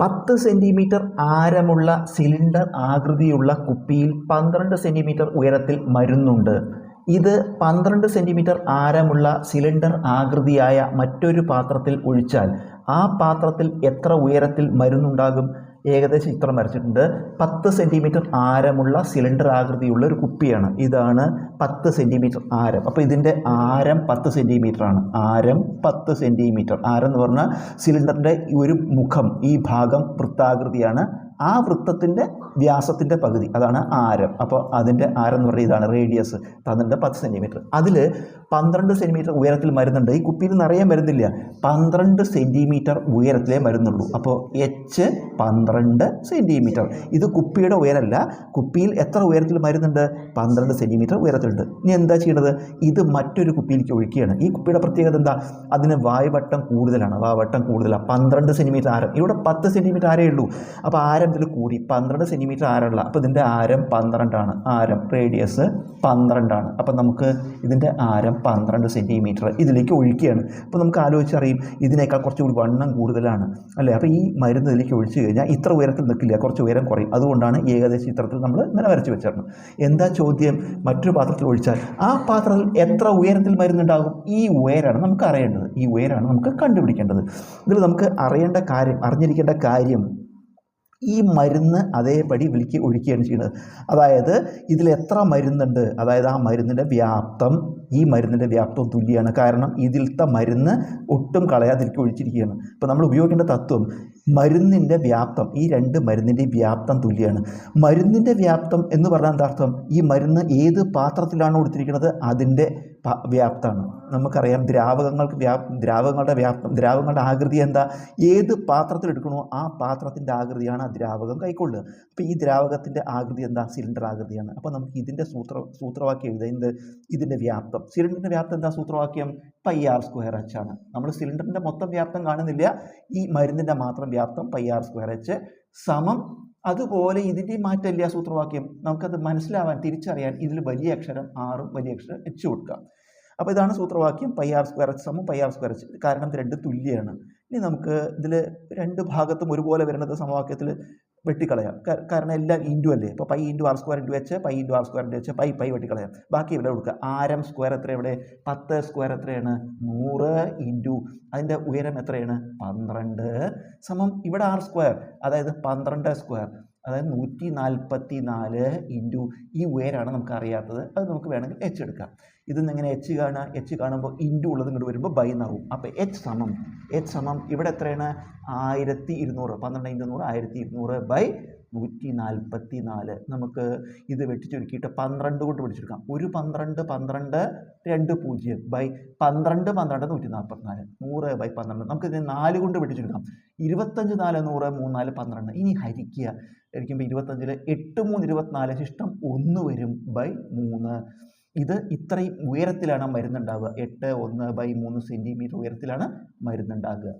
പത്ത് centimetre ആരമുള്ള cylinder ആകൃതിയുള്ള കുപ്പിയിൽ പന്ത്രണ്ട് സെന്റിമീറ്റർ ഉയരത്തിൽ മരുന്നുണ്ട്. ഇത് പന്ത്രണ്ട് സെന്റിമീറ്റർ ആരമുള്ള സിലിണ്ടർ ആകൃതിയായ മറ്റൊരു പാത്രത്തിൽ ഒഴിച്ചാൽ ആ പാത്രത്തിൽ എത്ര ഉയരത്തിൽ മരുന്നുണ്ടാകും? ഏകദേശം ചിത്രം വരച്ചിട്ടുണ്ട്. പത്ത് സെന്റിമീറ്റർ ആരമുള്ള സിലിണ്ടർ ആകൃതിയുള്ള ഒരു കുപ്പിയാണ്. ഇതാണ് പത്ത് സെന്റിമീറ്റർ ആരം. അപ്പോൾ ഇതിന്റെ ആരം പത്ത് ആണ്. ആരം പത്ത് സെന്റിമീറ്റർ ആരം എന്ന് പറഞ്ഞാൽ സിലിണ്ടറിന്റെ ഒരു മുഖം ഈ ഭാഗം വൃത്താകൃതിയാണ് ആ വൃത്തത്തിന്റെ വ്യാസത്തിന്റെ പകുതി അതാണ് ആരം. അപ്പോൾ അതിന്റെ ആരം എന്ന് പറയുന്നത് ഇതാണ് റേഡിയസ് പന്ത്രണ്ട് പത്ത് സെന്റിമീറ്റർ അതിൽ പന്ത്രണ്ട് സെന്റിമീറ്റർ ഉയരത്തിൽ മരുന്നുണ്ട്. ഈ കുപ്പിയിൽ നിറയെ വരുന്നില്ല. പന്ത്രണ്ട് സെന്റിമീറ്റർ ഉയരത്തിലേ മരുന്നുള്ളൂ. അപ്പോൾ എച്ച് പന്ത്രണ്ട് സെന്റിമീറ്റർ ഇത് കുപ്പിയുടെ ഉയരമല്ല. കുപ്പിയിൽ എത്ര ഉയരത്തിൽ മരുന്നുണ്ട്? പന്ത്രണ്ട് സെന്റിമീറ്റർ ഉയരത്തിലുണ്ട്. ഇനി എന്താ ചെയ്യേണ്ടത് ഇത് മറ്റൊരു കുപ്പിയിലേക്ക് ഒഴിക്കുകയാണ്. ഈ കുപ്പിയുടെ പ്രത്യേകത എന്താ? അതിന് വായുവട്ടം കൂടുതലാണ്. വായുവട്ടം കൂടുതലാണ്. പന്ത്രണ്ട് സെന്റിമീറ്റർ ആരം. ഇവിടെ പത്ത് സെന്റിമീറ്റർ ആരേ ഉള്ളൂ. അപ്പോൾ ആരം ഇതിൽ കൂടി പന്ത്രണ്ട് സെന്റിമീറ്റർ ആരമുള്ള അപ്പോൾ ഇതിന്റെ ആരം പന്ത്രണ്ടാണ്. ആരം റേഡിയസ് പന്ത്രണ്ടാണ്. അപ്പോൾ നമുക്ക് ഇതിന്റെ ആരം പന്ത്രണ്ട് സെന്റിമീറ്റർ ഇതിലേക്ക് ഒഴിക്കുകയാണ് അപ്പോൾ നമുക്ക് ആലോചിച്ചറിയും ഇതിനേക്കാൾ കുറച്ചുകൂടി വണ്ണം കൂടുതലാണ്. അല്ലേ? അപ്പോൾ ഈ മരുന്ന് ഇതിലേക്ക് ഒഴിച്ചു കഴിഞ്ഞാൽ ഇത്ര ഉയരത്തിൽ നിൽക്കില്ല കുറച്ച് ഉയരം കുറയും. അതുകൊണ്ടാണ് ഏകദേശ ചിത്രത്തിൽ നമ്മൾ ഇങ്ങനെ വരച്ച് വെച്ചിരുന്നത്. എന്താ ചോദ്യം? മറ്റൊരു പാത്രത്തിൽ ഒഴിച്ചാൽ ആ പാത്രത്തിൽ എത്ര ഉയരത്തിൽ മരുന്നുണ്ടാകും? ഈ ഉയരാണ് നമുക്ക് അറിയേണ്ടത്. ഈ ഉയരാണ് നമുക്ക് കണ്ടുപിടിക്കേണ്ടത്. ഇതിൽ നമുക്ക് അറിയേണ്ട കാര്യം അറിഞ്ഞിരിക്കേണ്ട കാര്യം ഈ മരുന്ന് അതേപടി വിളിക്ക് ഒഴിക്കുകയാണ് ചെയ്യുന്നത്. അതായത് ഇതിൽ എത്ര മരുന്നുണ്ട്? അതായത് ആ മരുന്നിന്റെ വ്യാപ്തം ഈ മരുന്നിന്റെ വ്യാപ്തം തുല്യമാണ് കാരണം ഇതിലത്തെ മരുന്ന് ഒട്ടും കളയാതിരിക്കും ഒഴിച്ചിരിക്കുകയാണ്. ഇപ്പോൾ നമ്മൾ ഉപയോഗിക്കേണ്ട തത്വം മരുന്നിന്റെ വ്യാപ്തം ഈ രണ്ട് മരുന്നിന്റെ വ്യാപ്തം തുല്യമാണ് മരുന്നിന്റെ വ്യാപ്തം എന്ന് പറഞ്ഞാൽ എന്താർത്ഥം ഈ മരുന്ന് ഏത് പാത്രത്തിലാണ് കൊടുത്തിരിക്കുന്നത്? അതിന്റെ വ്യാപ്തമാണ്. നമുക്കറിയാം ദ്രാവകങ്ങൾക്ക് വ്യാ ദ്രാവകങ്ങളുടെ വ്യാപ്തം ദ്രാവകങ്ങളുടെ ആകൃതി എന്താ? ഏത് പാത്രത്തിൽ എടുക്കണോ ആ പാത്രത്തിന്റെ ആകൃതിയാണ് ആ ദ്രാവകം കൈക്കൊള്ളുക. അപ്പോൾ ഈ ദ്രാവകത്തിന്റെ ആകൃതി എന്താ? സിലിണ്ടർ ആകൃതിയാണ്. അപ്പോൾ നമുക്ക് ഇതിന്റെ സൂത്ര സൂത്രവാക്യം എഴുതുന്നത് ഇതിന്റെ വ്യാപ്തം. സിലിണ്ടറിന്റെ വ്യാപ്തം എന്താ സൂത്രവാക്യം? പൈ ആർ സ്ക്വയർ എച്ച് ആണ്. നമ്മൾ സിലിണ്ടറിന്റെ മൊത്തം വ്യാപ്തം കാണുന്നില്ല. ഈ മരുന്നിന്റെ മാത്രം വ്യാപ്തം പൈ ആർ സ്ക്വയർ എച്ച് സമം. അതുപോലെ ഇതിന്റെ മാറ്റമില്ല സൂത്രവാക്യം. നമുക്കത് മനസ്സിലാവാൻ തിരിച്ചറിയാൻ ഇതിൽ വലിയ അക്ഷരം ആറും വലിയ അക്ഷരം എച്ച് കൊടുക്കാം. അപ്പോൾ ഇതാണ് സൂത്രവാക്യം. പൈ ആർ സ്ക്വയർ എച്ച് സമം പൈ ആർ സ്ക്വയർ എച്ച്. കാരണം രണ്ട് തുല്യമാണ് ഇനി നമുക്ക് ഇതിൽ രണ്ട് ഭാഗത്തും ഒരുപോലെ വരുന്നത് സമവാക്യത്തിൽ വെട്ടിക്കളയാം. കാരണം എല്ലാം ഇന്റു അല്ലേ? അപ്പോൾ pi into R square into വെച്ച് pi into R square into വെച്ച് പൈ പൈ വെട്ടിക്കളയാം. ബാക്കി ഇവിടെ കൊടുക്കുക. ആരം സ്ക്വയർ എത്ര ഇവിടെ പത്ത് സ്ക്വയർ എത്രയാണ്? നൂറ് ഇന്റു അതിന്റെ ഉയരം എത്രയാണ്? പന്ത്രണ്ട്. സമം ഇവിടെ ആർ സ്ക്വയർ അതായത് പന്ത്രണ്ട് സ്ക്വയർ അതായത് നൂറ്റി നാൽപ്പത്തി നാല് ഇന്റു ഈ ഉയരാണ് നമുക്ക് അറിയാത്തത് അത് നമുക്ക് വേണമെങ്കിൽ എച്ച് എടുക്കാം. ഇതിൽ നിന്ന് എങ്ങനെ എച്ച് കാണുക? എച്ച് കാണുമ്പോൾ ഇന്റു ഉള്ളത് ഇങ്ങോട്ട് വരുമ്പോൾ ബൈ എന്നാവും അപ്പോൾ എച്ച് സമം എച്ച് സമം ഇവിടെ എത്രയാണ്? ആയിരത്തി ഇരുന്നൂറ്. പന്ത്രണ്ട് ഇന്റു നൂറ് ആയിരത്തി ഇരുന്നൂറ് ബൈ നൂറ്റി നാൽപ്പത്തി നാല് നമുക്ക് ഇത് വെട്ടിച്ചുരുക്കിയിട്ട് പന്ത്രണ്ട് കൊണ്ട് പിടിച്ചെടുക്കാം. ഒരു പന്ത്രണ്ട് പന്ത്രണ്ട് രണ്ട് പൂജ്യം ബൈ പന്ത്രണ്ട് പന്ത്രണ്ട് നൂറ്റി നാൽപ്പത്തിനാല് നൂറ് ബൈ പന്ത്രണ്ട്. നമുക്ക് ഇതിനെ നാല് കൊണ്ട് പിടിച്ചെടുക്കാം ഇരുപത്തഞ്ച് നാല് നൂറ് മൂന്ന് നാല് പന്ത്രണ്ട്. ഇനി ഹരിക്കുക. ഹരിക്കുമ്പോൾ ഇരുപത്തഞ്ചിൽ എട്ട് മൂന്ന് ഇരുപത്തിനാല് ശിഷ്ടം ഒന്ന് വരും ബൈ മൂന്ന്. ഇത് ഇത്രയും ഉയരത്തിലാണ് മരുന്നുണ്ടാവുക. എട്ട് ഒന്ന് ബൈ മൂന്ന് സെന്റിമീറ്റർ ഉയരത്തിലാണ് മരുന്നുണ്ടാകുക